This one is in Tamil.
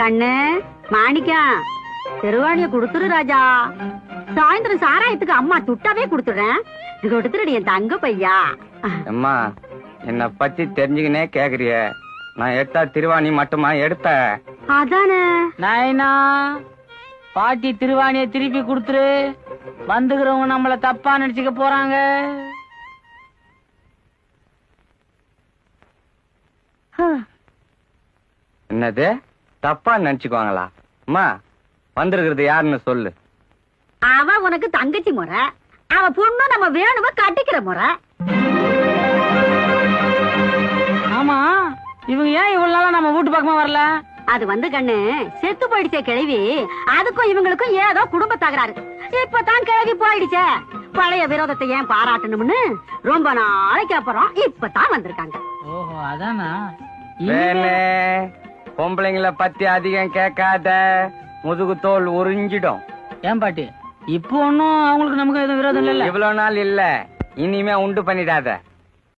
கண்ணு மாணிக்கம். திருவாணிய குடுத்துரு ராஜா. சாயந்தரம் சாராயத்துக்கு அம்மா துட்டாவே குடுத்துடுறேன். இது கொடுத்துருடி என் தங்க பையா. அம்மா என்ன பத்தி தெரிஞ்சுக்கினே கேக்குறிய. நான் எடுத்தா திருவாணி மட்டுமா எடுத்த அதானே. நாயனா பாட்டி திருவாணிய திருப்பி கொடுத்துரு. வந்துக்கிறவங்க நம்மள தப்பா நினைச்சுக்க போறாங்க. என்னது? தப்பா நினைச்சுக்குவாங்களா? அம்மா வந்திருக்கிறது யாருன்னு சொல்லு. அவ உனக்கு தங்கச்சி முறை. அவ பொண்ணு நம்ம வேணும கட்டிக்கிற முறை. ஆமா இவங்க ஏன் இவ்வளவு நாளா நம்ம வீட்டு பக்கமா வரல? அது வந்து கண்ணு செத்து போயிடுச்சே கிழவி. அதுக்கும் இவங்களுக்கும் ஏதோ குடும்ப தகராறு. இப்பதான் கிழவி போயிடுச்சே. பழைய விரோதத்தை ஏன் பாராட்டணும்னு ரொம்ப நாளைக்கு அப்புறம் இப்பதான் வந்திருக்காங்க. ஓஹோ அதானா? பொம்பளைங்கள பத்தி அதிகம் கேட்காத முதுகு தோல் உறிஞ்சிடும். ஏன் பாட்டி? இப்போ ஒன்னும் அவங்களுக்கு நமக்கு எதுவும் விரோதம் இல்ல இவ்வளவு நாள் இல்ல. இனிமே உண்டு பண்ணிடாத.